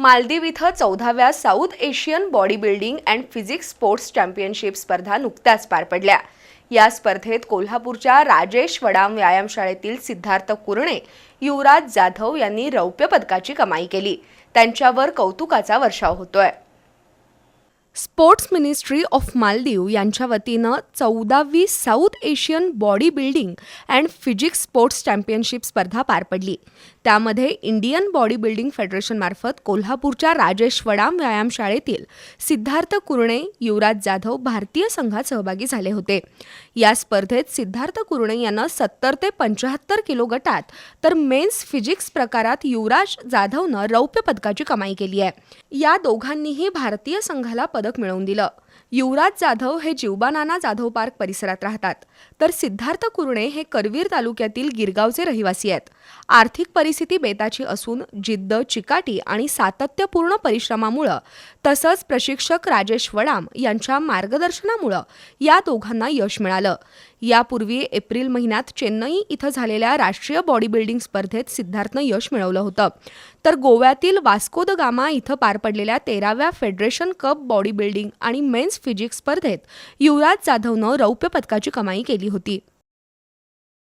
मालदीव इथं चौदाव्या South Asian body building and physics sports championship स्पर्धा नुकत्याच पार पडल्या. या स्पर्धेत कोल्हापूरच्या राजेश वडाम व्यायामशाळेतील सिद्धार्थ कुरणे युवराज जाधव यांनी रौप्य पदकाची कमाई केली. त्यांच्यावर कौतुकाचा वर्षाव होतोय. स्पोर्ट्स मिनिस्ट्री ऑफ मालदीव यांच्या वतीनं चौदावी South Asian body building and physics sports championship स्पर्धा पार पडली. त्यामध्ये इंडियन बॉडी बिल्डिंग फेडरेशनमार्फत कोल्हापूरच्या राजेश वडाम व्यायामशाळेतील सिद्धार्थ कुरणे युवराज जाधव भारतीय संघात सहभागी झाले होते. या स्पर्धेत सिद्धार्थ कुरणे यानं सत्तर ते पंच्याहत्तर किलो गटात तर मेन्स फिजिक्स प्रकारात युवराज जाधवनं रौप्य पदकाची कमाई केली आहे. या दोघांनीही भारतीय संघाला पदक मिळवून दिलं. युवराज जाधव हे जीवबानाना जाधव पार्क परिसरात राहतात. तर सिद्धार्थ कुरणे हे करवीर तालुक्यातील गिरगावचे रहिवासी आहेत. आर्थिक परिस्थिती बेताची असून जिद्द चिकाटी आणि सातत्यपूर्ण परिश्रमामुळं तसंच प्रशिक्षक राजेश वडाम यांच्या मार्गदर्शनामुळं या दोघांना यश मिळालं. यापूर्वी एप्रिल महिन्यात चेन्नई इथं झालेल्या राष्ट्रीय बॉडी बिल्डिंग स्पर्धेत सिद्धार्थनं यश मिळवलं होतं. तर गोव्यातील वास्को द गामा इथं पार पडलेल्या तेराव्या federation cup body building building आणि मेन्स फिजिक्स स्पर्धेत युवराज जाधवनं रौप्य पदकाची कमाई केली होती.